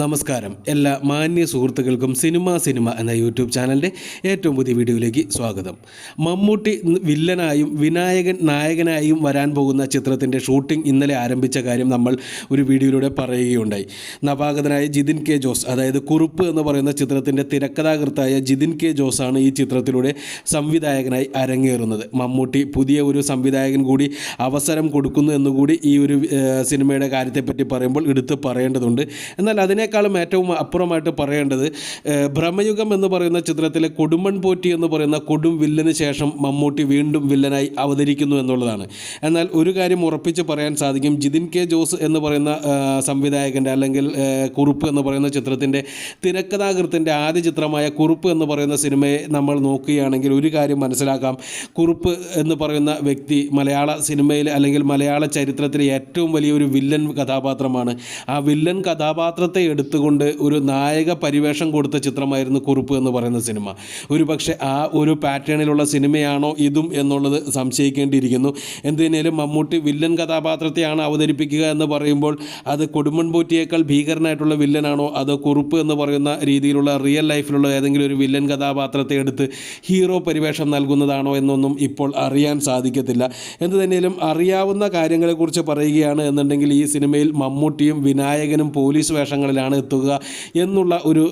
നമസ്കാരം. എല്ലാ മാന്യ സുഹൃത്തുക്കൾക്കും സിനിമ സിനിമ എന്ന യൂട്യൂബ് ചാനലിന്റെ ഏറ്റവും പുതിയ വീഡിയോയിലേക്ക് സ്വാഗതം. മമ്മൂട്ടി വില്ലനായും വിനായകൻ നായകനായും വരാൻ പോകുന്ന ചിത്രത്തിന്റെ ഷൂട്ടിംഗ് ഇന്നലെ ആരംഭിച്ച കാര്യം നമ്മൾ ഒരു വീഡിയോയിലൂടെ പറയുകയുണ്ടായി. നവാഗതനായ ജിതിൻ കെ ജോസ് അതായത് കുറുപ്പ് എന്ന് പറയുന്ന ചിത്രത്തിന്റെ തിരക്കഥാകൃത്തായ ജിതിൻ കെ ജോസാണ് ഈ ചിത്രത്തിലൂടെ സംവിധായകനായി അരങ്ങേറുന്നത്. മമ്മൂട്ടി പുതിയ ഒരു സംവിധായകൻ കൂടി അവസരം കൊടുക്കുന്നു എന്നുകൂടി ഈ ഒരു സിനിമയുടെ കാര്യത്തെപ്പറ്റി പറയുമ്പോൾ എടുത്ത് പറയേണ്ടതുണ്ട്. എന്നാൽ അതിനേക്കാളും ഏറ്റവും അപ്പുറമായിട്ട് പറയേണ്ടത് ഭ്രമയുഗം എന്ന് പറയുന്ന ചിത്രത്തിലെ കൊടുമൺ പോറ്റി എന്ന് പറയുന്ന കൊടും വില്ലന് ശേഷം മമ്മൂട്ടി വീണ്ടും വില്ലനായി അവതരിക്കുന്നു എന്നുള്ളതാണ്. എന്നാൽ ഒരു കാര്യം ഉറപ്പിച്ച് പറയാൻ സാധിക്കും ജിതിൻ കെ ജോസ് എന്ന് പറയുന്ന സംവിധായകന്റെ അല്ലെങ്കിൽ കുറുപ്പ് എന്ന് പറയുന്ന ചിത്രത്തിന്റെ തിരക്കഥാകൃത്തിന്റെ ആദ്യ ചിത്രമായ കുറുപ്പ് എന്ന് പറയുന്ന സിനിമയെ നമ്മൾ നോക്കുകയാണെങ്കിൽ ഒരു കാര്യം മനസ്സിലാക്കാം. കുറുപ്പ് എന്ന് പറയുന്ന വ്യക്തി മലയാള സിനിമയിൽ അല്ലെങ്കിൽ മലയാള ചരിത്രത്തിലെ ഏറ്റവും വലിയൊരു വില്ലൻ കഥാപാത്രമാണ്. ആ വില്ലൻ കഥാപാത്രത്തെ എടുത്തുകൊണ്ട് ഒരു നായക പരിവേഷം കൊടുത്ത ചിത്രമായിരുന്നു കുറുപ്പ് എന്ന് പറയുന്ന സിനിമ. ഒരു പക്ഷേ ആ ഒരു പാറ്റേണിലുള്ള സിനിമയാണോ ഇതും എന്നുള്ളത് സംശയിക്കേണ്ടിയിരിക്കുന്നു. എന്തിനേലും മമ്മൂട്ടി വില്ലൻ കഥാപാത്രത്തെയാണ് അവതരിപ്പിക്കുക എന്ന് പറയുമ്പോൾ അത് കൊടുമൺപൂറ്റിയേക്കാൾ ഭീകരനായിട്ടുള്ള വില്ലനാണോ അതോ കുറുപ്പ് എന്ന് പറയുന്ന രീതിയിലുള്ള റിയൽ ലൈഫിലുള്ള ഏതെങ്കിലും ഒരു വില്ലൻ കഥാപാത്രത്തെ എടുത്ത് ഹീറോ പരിവേഷം നൽകുന്നതാണോ എന്നൊന്നും ഇപ്പോൾ അറിയാൻ സാധിക്കത്തില്ല. എന്ത് തന്നെയാലും അറിയാവുന്ന കാര്യങ്ങളെക്കുറിച്ച് പറയുകയാണ് എന്നുണ്ടെങ്കിൽ ഈ സിനിമയിൽ മമ്മൂട്ടിയും വിനായകനും പോലീസ് വേഷങ്ങളിലാണ് എത്തുക എന്നുള്ള ഒരു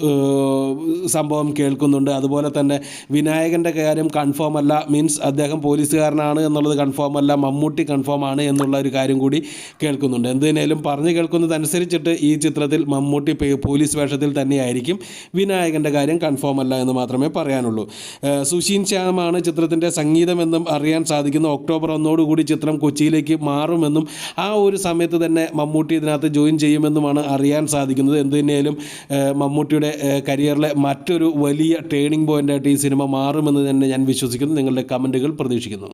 സംഭവം കേൾക്കുന്നുണ്ട്. അതുപോലെ തന്നെ വിനായകന്റെ കാര്യം കൺഫേം അല്ല. മീൻസ് അദ്ദേഹം പോലീസുകാരനാണ് എന്നുള്ളത് കൺഫേം അല്ല. മമ്മൂട്ടി കൺഫേം ആണ് എന്നുള്ള ഒരു കാര്യം കൂടി കേൾക്കുന്നുണ്ട്. എന്തിനേലും പറഞ്ഞു കേൾക്കുന്നതനുസരിച്ചിട്ട് ഈ ചിത്രത്തിൽ മമ്മൂട്ടി പോലീസ് വേഷത്തിൽ തന്നെയായിരിക്കും വിനായകന്റെ കാര്യം കൺഫേം അല്ല എന്ന് മാത്രമേ പറയാനുള്ളൂ. സുശീൻ ശ്യാമാണ് ചിത്രത്തിന്റെ സംഗീതമെന്നും അറിയാൻ സാധിക്കുന്നു. ഒക്ടോബർ ഒന്നോടുകൂടി ചിത്രം കൊച്ചിയിലേക്ക് മാറുമെന്നും ആ ഒരു സമയത്ത് തന്നെ മമ്മൂട്ടി ഇതിനകത്ത് ജോയിൻ ചെയ്യുമെന്നുമാണ് അറിയാൻ സാധിക്കുന്നത്. എന്ത് തന്നെയായാലും മമ്മൂട്ടിയുടെ കരിയറിലെ മറ്റൊരു വലിയ ടേണിംഗ് പോയിന്റായിട്ട് ഈ സിനിമ മാറുമെന്ന് തന്നെ ഞാൻ വിശ്വസിക്കുന്നു. നിങ്ങളുടെ കമന്റുകൾ പ്രതീക്ഷിക്കുന്നു.